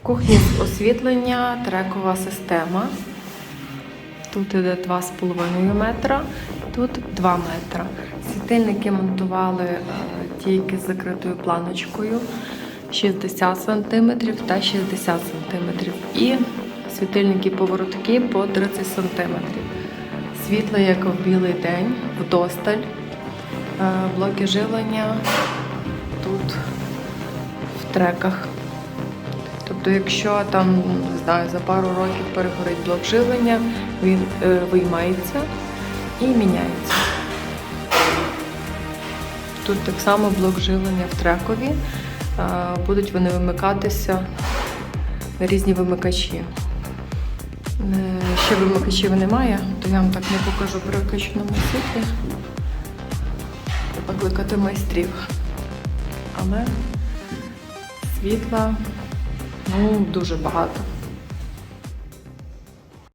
В кухні освітлення, трекова система. Тут іде 2,5 метра, тут 2 метра. Світильники монтували е, тільки з закритою планочкою 60 см та 60 см. І світильники поворотки по 30 см. Світло, як в білий день, вдосталь. Е, Блоки живлення тут в треках. Тобто, якщо там не знаю, за пару років перегорить блок живлення, він е, виймається і міняється. Тут так само блок живлення в трекові. Е, Будуть вони вимикатися на різні вимикачі. Е, Ще вимикачів немає, то я вам так не покажу при виключеному світлі. Треба кликати майстрів. Але світла ну, дуже багато.